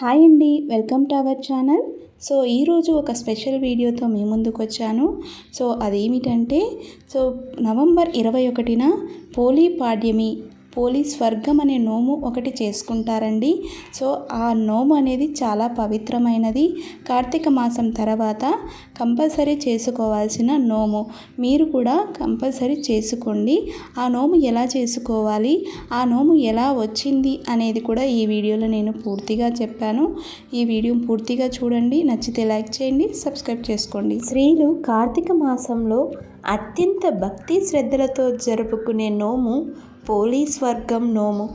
Hi అండి welcome to our channel. So ఈరోజు ఒక స్పెషల్ వీడియోతో మీ ముందుకు వచ్చాను. సో అదేమిటంటే సో నవంబర్ ఇరవై ఒకటిన పోలీ పాడ్యమి పోలీస్ స్వర్గం అనే నోము ఒకటి చేసుకుంటారండి. సో ఆ నోము అనేది చాలా పవిత్రమైనది. కార్తీక మాసం తర్వాత కంపల్సరీ చేసుకోవాల్సిన నోము. మీరు కూడా కంపల్సరీ చేసుకోండి. ఆ నోము ఎలా చేసుకోవాలి? ఆ నోము ఎలా వచ్చింది అనేది కూడా ఈ వీడియోలో నేను పూర్తిగా చెప్పాను. ఈ వీడియో పూర్తిగా చూడండి. నచ్చితే లైక్ చేయండి సబ్స్క్రైబ్ చేసుకోండి. స్త్రీలు కార్తీక మాసంలో అత్యంత భక్తి శ్రద్ధలతో జరుపుకునే నోము పోలీస్ వర్గం నోము.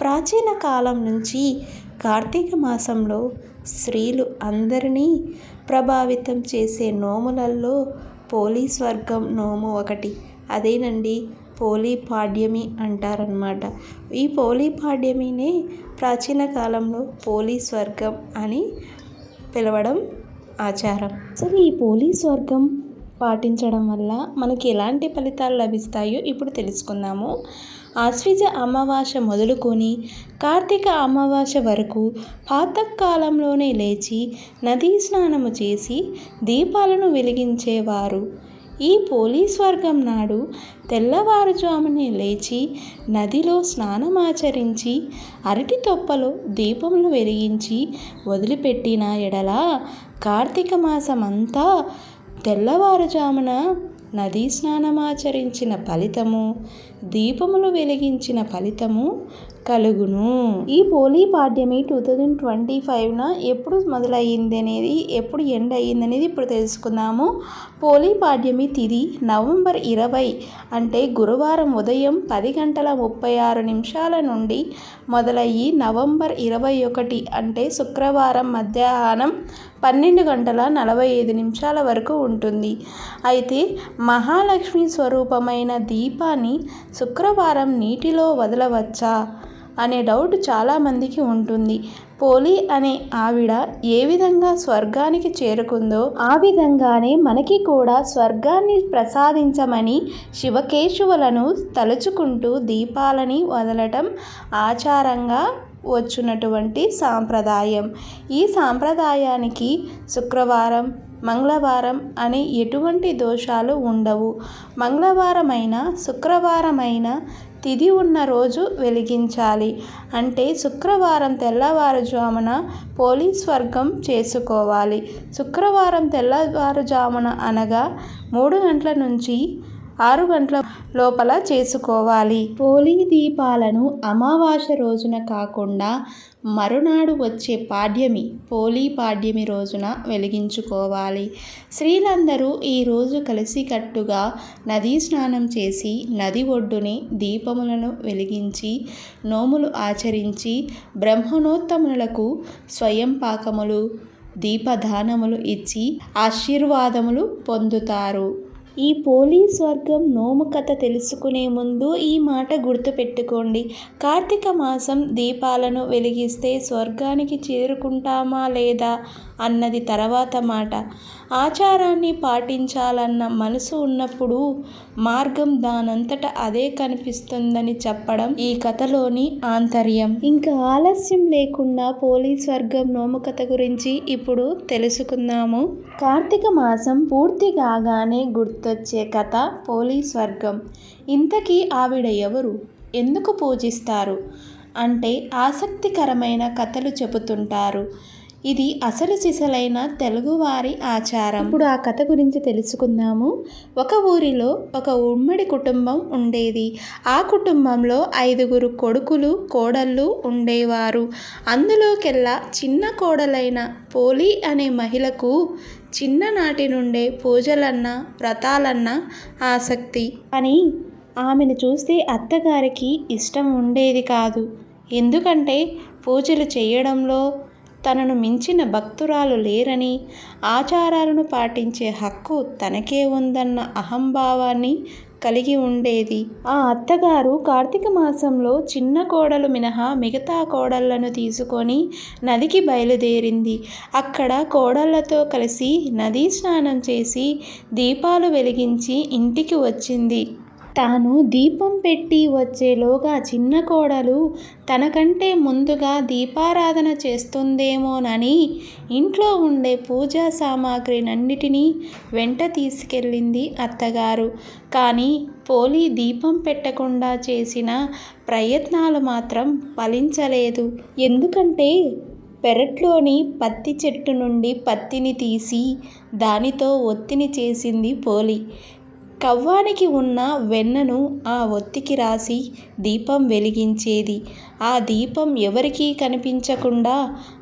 ప్రాచీన కాలం నుంచి కార్తీక మాసంలో స్త్రీలు అందరినీ ప్రభావితం చేసే నోములలో పోలీస్ వర్గం నోము ఒకటి. అదేనండి పోలీ పాడ్యమి అంటారనమాట ఈ పోలీ పాడ్యమినే ప్రాచీన కాలంలో పోలీస్ వర్గం అని పిలవడం ఆచారం. సరే ఈ పోలీస్ వర్గం పాటించడం వల్ల మనకి ఎలాంటి ఫలితాలు లభిస్తాయో ఇప్పుడు తెలుసుకుందాము. ఆశ్విజ అమావాస్య మొదలుకొని కార్తీక అమావాస్య వరకు పాతకాలంలోనే లేచి నదీ స్నానము చేసి దీపాలను వెలిగించేవారు. ఈ పోలీస్ వర్గం నాడు తెల్లవారుజామునే లేచి నదిలో స్నానమాచరించి అరటి తొప్పలో దీపములు వెలిగించి వదిలిపెట్టిన ఎడల కార్తీక మాసమంతా తెల్లవారుజామున నదీ స్నానమాచరించిన ఫలితము దీపములు వెలిగించిన ఫలితము కలుగును. ఈ పోలీ పాడ్యమి టూ థౌజండ్ ట్వంటీ ఫైవ్న ఎప్పుడు మొదలయ్యింది అనేది ఎప్పుడు ఎండ్ అయ్యింది అనేది ఇప్పుడు తెలుసుకుందాము. పోలీ పాడ్యమి తిది నవంబర్ ఇరవై అంటే గురువారం ఉదయం పది గంటల ముప్పై ఆరు నిమిషాల నుండి మొదలయ్యి నవంబర్ ఇరవై ఒకటి అంటే శుక్రవారం మధ్యాహ్నం పన్నెండు గంటల నలభై ఐదు నిమిషాల వరకు ఉంటుంది. అయితే మహాలక్ష్మి స్వరూపమైన దీపాన్ని శుక్రవారం నీటిలో వదలవచ్చా అనే డౌట్ చాలామందికి ఉంటుంది. పోలి అనే ఆవిడ ఏ విధంగా స్వర్గానికి చేరుకుందో ఆ విధంగానే మనకి కూడా స్వర్గాన్ని ప్రసాదించమని శివకేశవులను తలుచుకుంటూ దీపాలని వదలటం ఆచారంగా వచ్చినటువంటి సాంప్రదాయం. ఈ సాంప్రదాయానికి శుక్రవారం మంగళవారం అని ఎటువంటి దోషాలు ఉండవు. మంగళవారమైన శుక్రవారమైన తిథి ఉన్న రోజు వెలిగించాలి. అంటే శుక్రవారం తెల్లవారుజామున పోలీస్ వర్గం చేసుకోవాలి. శుక్రవారం తెల్లవారుజామున అనగా మూడు గంటల నుంచి ఆరు గంటల లోపల చేసుకోవాలి. పోలీ దీపాలను అమావాస్య రోజున కాకుండా మరునాడు వచ్చే పాడ్యమి పోలీ పాడ్యమి రోజున వెలిగించుకోవాలి. స్త్రీలందరూ ఈరోజు కలిసికట్టుగా నదీ స్నానం చేసి నది ఒడ్డుని దీపములను వెలిగించి నోములు ఆచరించి బ్రహ్మణోత్తములకు స్వయం పాకములు దీపదానములు ఇచ్చి ఆశీర్వాదములు పొందుతారు. ఈ పోలీస్ వర్గం నోము కథ తెలుసుకునే ముందు ఈ మాట గుర్తుపెట్టుకోండి. కార్తీక మాసం దీపాలను వెలిగిస్తే స్వర్గానికి చేరుకుంటామా లేదా అన్నది తర్వాత మాట. ఆచారాన్ని పాటించాలన్న మనసు ఉన్నప్పుడు మార్గం దానంతట అదే కనిపిస్తుందని చెప్పడం ఈ కథలోని ఆంతర్యం. ఇంకా ఆలస్యం లేకుండా పోలీస్ వర్గం నోముకథ గురించి ఇప్పుడు తెలుసుకుందాము. కార్తీక మాసం పూర్తి కాగానే గుర్తు గుర్తొచ్చే కథ పోలీస్ వర్గం. ఇంతకీ ఆవిడ ఎవరు? ఎందుకు పూజిస్తారు? అంటే ఆసక్తికరమైన కథలు చెబుతుంటారు. ఇది అసలు సిసలైన తెలుగువారి ఆచారం. ఇప్పుడు ఆ కథ గురించి తెలుసుకుందాము. ఒక ఊరిలో ఒక ఉమ్మడి కుటుంబం ఉండేది. ఆ కుటుంబంలో ఐదుగురు కొడుకులు కోడళ్ళు ఉండేవారు. అందులోకెల్లా చిన్న కోడలైన పోలి అనే మహిళకు చిన్ననాటి నుండే పూజలన్నా వ్రతాలన్నా ఆసక్తి. అని ఆమెను చూస్తే అత్తగారికి ఇష్టం ఉండేది కాదు. ఎందుకంటే పూజలు చేయడంలో తనను మించిన భక్తురాలు లేరని ఆచారాలను పాటించే హక్కు తనకే ఉందన్న అహంభావాన్ని కలిగి ఉండేది. ఆ అత్తగారు కార్తీక మాసంలో చిన్న కోడలు మినహా మిగతా కోడళ్ళను తీసుకొని నదికి బయలుదేరింది. అక్కడ కోడళ్ళతో కలిసి నదీ స్నానం చేసి దీపాలు వెలిగించి ఇంటికి వచ్చింది. తాను దీపం పెట్టి వచ్చేలోగా చిన్న కోడలు తనకంటే ముందుగా దీపారాధన చేస్తుందేమోనని ఇంట్లో ఉండే పూజా సామాగ్రినన్నిటినీ వెంట తీసుకెళ్ళింది అత్తగారు. కానీ పోలి దీపం పెట్టకుండా చేసిన ప్రయత్నాలు మాత్రం ఫలించలేదు. ఎందుకంటే పెరట్లోని పత్తి చెట్టు నుండి పత్తిని తీసి దానితో ఒత్తిని చేసింది పోలి. కవ్వానికి ఉన్న వెన్నను ఆ ఒత్తికి రాసి దీపం వెలిగించేది. ఆ దీపం ఎవరికీ కనిపించకుండా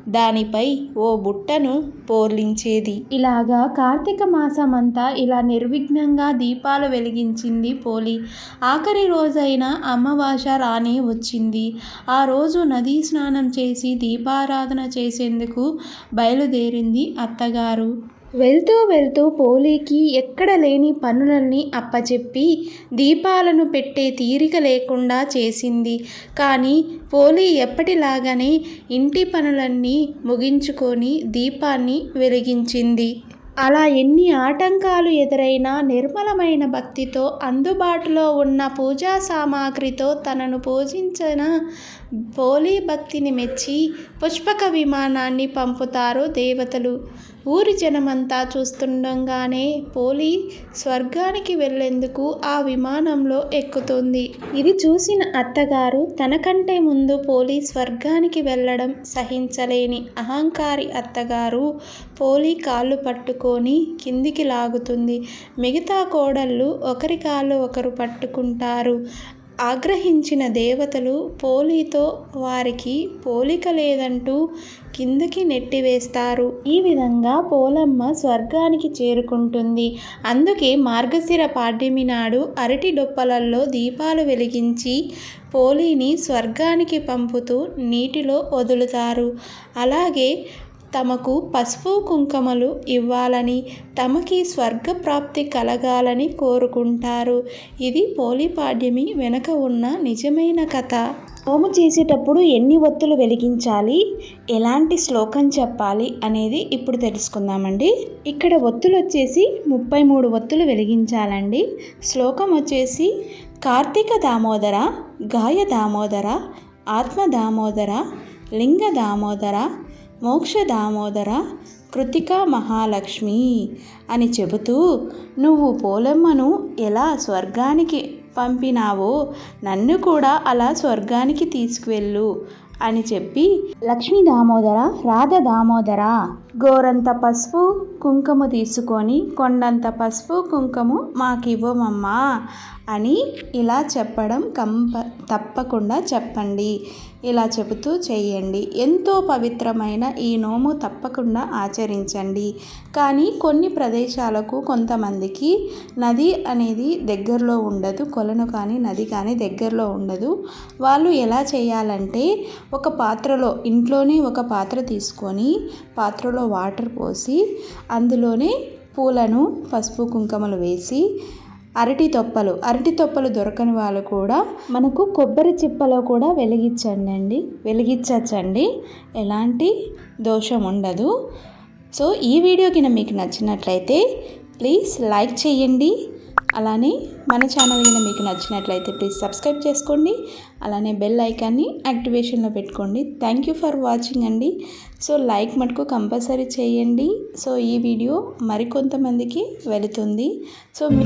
దానిపై ఓ బుట్టను పోర్లించేది. ఇలాగా కార్తీక మాసమంతా ఇలా నిర్విఘ్నంగా దీపాలు వెలిగించింది పోలి ఆఖరి రోజైన అమ్మవాస రానే వచ్చింది. ఆ రోజు నదీ స్నానం చేసి దీపారాధన చేసేందుకు బయలుదేరింది అత్తగారు. వెళ్తూ వెళ్తూ పోలీకి ఎక్కడ లేని పనులన్నీ అప్పచెప్పి దీపాలను పెట్టే తీరిక లేకుండా చేసింది. కానీ పోలీ ఎప్పటిలాగానే ఇంటి పనులన్నీ ముగించుకొని దీపాన్ని వెలిగించింది. అలా ఎన్ని ఆటంకాలు ఎదురైనా నిర్మలమైన భక్తితో అందుబాటులో ఉన్న పూజా సామాగ్రితో తనను పూజించిన పోలీ భక్తిని మెచ్చి పుష్పక విమానాన్ని పంపుతారు దేవతలు. ఊరి జనమంతా చూస్తుండగానే పోలి స్వర్గానికి వెళ్ళేందుకు ఆ విమానంలో ఎక్కుతుంది. ఇది చూసిన అత్తగారు తనకంటే ముందు పోలి స్వర్గానికి వెళ్ళడం సహించలేని అహంకారి అత్తగారు పోలి కాళ్ళు పట్టుకొని కిందికి లాగుతుంది. మిగతా కోడళ్ళు ఒకరి కాళ్ళు ఒకరు పట్టుకుంటారు. ఆగ్రహించిన దేవతలు పోలితో వారికి పోలిక లేదంటూ కిందకి నెట్టివేస్తారు. ఈ విధంగా పోలమ్మ స్వర్గానికి చేరుకుంటుంది. అందుకే మార్గశిర పాడ్యమి నాడు అరటి డొప్పలల్లో దీపాలు వెలిగించి పోలిని స్వర్గానికి పంపుతూ నీటిలో వదులుతారు. అలాగే తమకు పసుపు కుంకుమలు ఇవ్వాలని తమకి స్వర్గప్రాప్తి కలగాలని కోరుకుంటారు. ఇది పోలిపాడ్యమి వెనక ఉన్న నిజమైన కథ. హోమ చేసేటప్పుడు ఎన్ని ఒత్తులు వెలిగించాలి? ఎలాంటి శ్లోకం చెప్పాలి అనేది ఇప్పుడు తెలుసుకుందామండి. ఇక్కడ ఒత్తులు వచ్చేసి ముప్పై మూడు ఒత్తులు వెలిగించాలండి. శ్లోకం వచ్చేసి కార్తీక దామోదర గాయ దామోదర ఆత్మ దామోదర లింగ దామోదర మోక్ష దామోదర కృతిక మహాలక్ష్మి అని చెబుతూ నువ్వు పోలమ్మను ఎలా స్వర్గానికి పంపినావో నన్ను కూడా అలా స్వర్గానికి తీసుకువెళ్ళు అని చెప్పి లక్ష్మీ దామోదర రాధ దామోదర గోరంత పసుపు కుంకుమ తీసుకొని కొండంత పసుపు కుంకుమ మాకివ్వమమ్మా అని ఇలా చెప్పడం కంప తప్పకుండా చెప్పండి. ఇలా చెబుతూ చేయండి. ఎంతో పవిత్రమైన ఈ నోము తప్పకుండా ఆచరించండి. కానీ కొన్ని ప్రదేశాలకు కొంతమందికి నది అనేది దగ్గరలో ఉండదు కొలను కానీ నది కానీ దగ్గరలో ఉండదు. వాళ్ళు ఎలా చేయాలంటే ఒక పాత్రలో ఇంట్లోనే ఒక పాత్ర తీసుకొని పాత్రలో వాటర్ పోసి అందులోనే పూలను పసుపు కుంకుమలు వేసి అరటి తొప్పలు. అరటి తొప్పలు దొరకని వాళ్ళు కూడా మనకు కొబ్బరి చిప్పలో కూడా వెలిగించండి అండి వెలిగించచ్చండి. ఎలాంటి దోషం ఉండదు. సో ఈ వీడియో కింద మీకు నచ్చినట్లయితే ప్లీజ్ లైక్ చేయండి. అలానే మన ఛానల్ కింద మీకు నచ్చినట్లయితే ప్లీజ్ సబ్స్క్రైబ్ చేసుకోండి. అలానే బెల్ ఐకాన్ని యాక్టివేషన్లో పెట్టుకోండి. థ్యాంక్ యూ ఫర్ వాచింగ్ అండి. సో లైక్ మటుకు కంపల్సరీ చేయండి. సో ఈ వీడియో మరికొంతమందికి వెళుతుంది. సో మీ